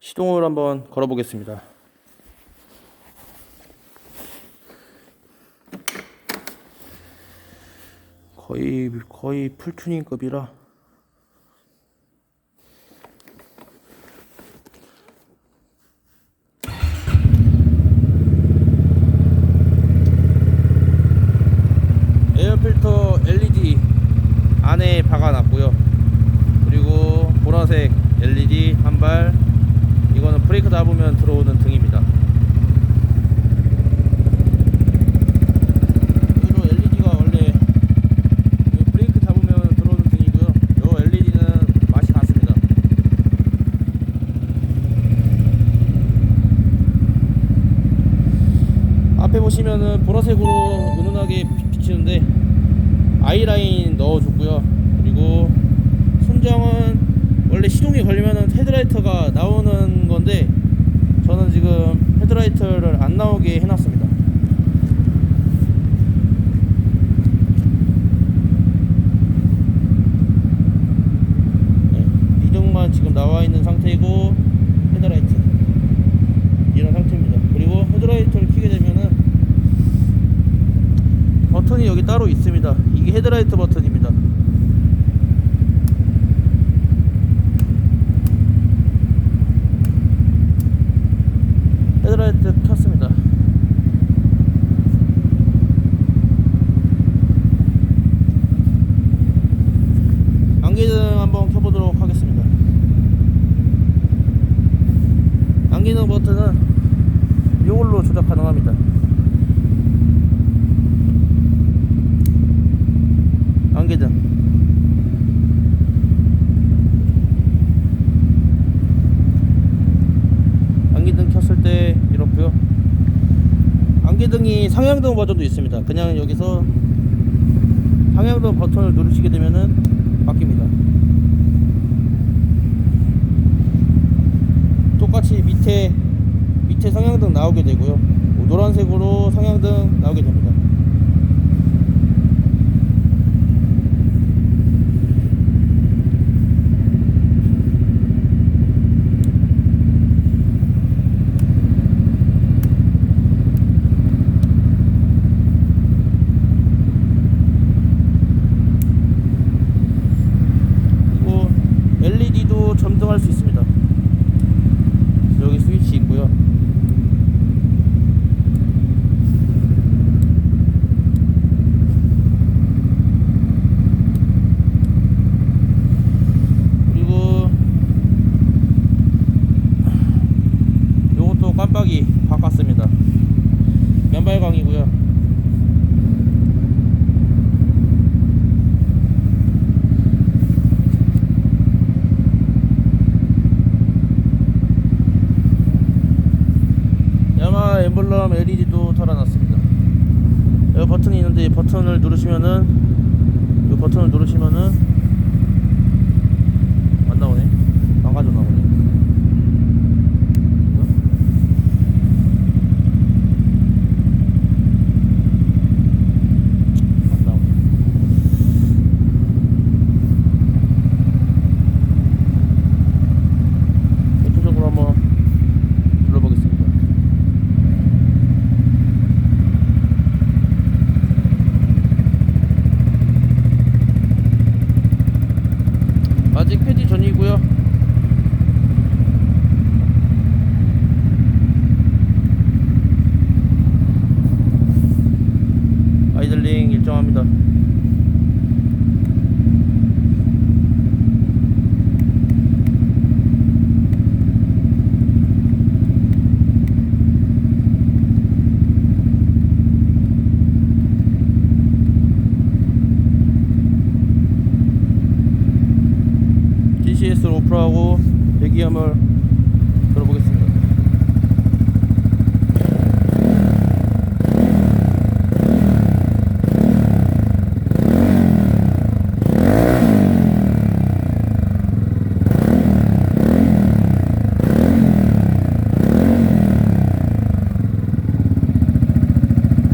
시동을 한번 걸어 보겠습니다. 거의 거의 풀튜닝급이라 에어필터 LED 안에 박아놨고요. 그리고 보라색 LED 한 발. 이거는 브레이크 잡으면 들어오는 등입니다. 보시면은 보라색으로 은은하게 비- 비치는데 아이라인 넣어줬고요. 그리고 순정은 원래 시동이 걸리면은 헤드라이터가 나오는 헤드라이터를 안 나오게 해놨습니다. 네, 미등만 지금 나와 있는 상태이고 헤드라이트 이런 상태입니다. 그리고 헤드라이터를 켜게 되면은 버튼이 여기 따로 있습니다. 이게 헤드라이트 버튼입니다. 헤드라이트 켰습니다. 안기등 한번 켜보도록 하겠습니다. 안기등 버튼은 이걸로 조작 가능합니다. 안개등 안개등 켰을 때 이렇고요 안개등이 상향등 버전도 있습니다 그냥 여기서 상향등 버튼을 누르시게 되면은 바뀝니다 밑에 밑에 상향등 나오게 되고요 노란색으로 상향등 나오게 됩니다 그리고 LED도 점등할 수 있습니다. 있고요. 그리고 요것도 깜빡이 바꿨습니다. 면발광이고요. 엠블럼 LED도 달아놨습니다. 여기 버튼이 있는데 이 버튼을 누르시면은 이 버튼을 누르시면은 안 나오네. 안 가져 나오네. 안 나오네. 전체적으로 한번 눌러보겠습니다. 아직 폐지 전이고요. 아이들링 일정합니다. DCS를 오프하고 배기음을 들어보겠습니다.